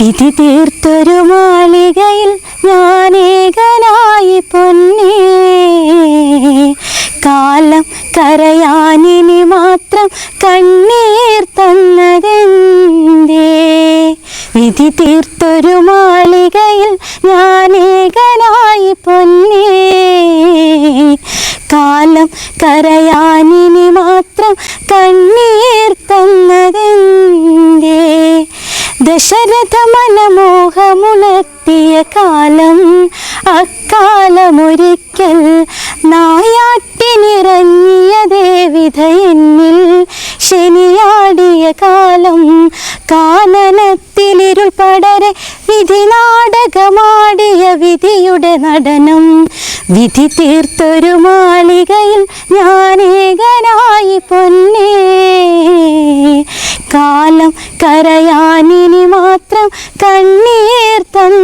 വിധി തീർത്തൊരു മാളികയിൽ ഞാനേകനായി പൊന്നേ. കാലം കരയാനിനി മാത്രം കണ്ണീർ തന്നതെന്തേ? വിധി തീർത്തൊരു മാളികയിൽ ഞാനേകനായി പൊന്നേ. കാലം കരയാനിനി മാത്രം കണ്ണീർ ദശരഥ മനമോഹമുണർത്തിയ കാലം അക്കാലമൊരിക്കൽ നായാട്ടിനിറങ്ങിയ ദേവിധ എന്നിൽ ശനിയാടിയ കാലം കാനനത്തിലിരുൾ പടരെ വിധി നാടകമാടിയ വിധിയുടെ നടനം വിധി തീർത്തൊരു മാളികയിൽ ഞാനേകനായി മാത്രം കരയാനിനി മാത്രം കണ്ണീർ തന്ന.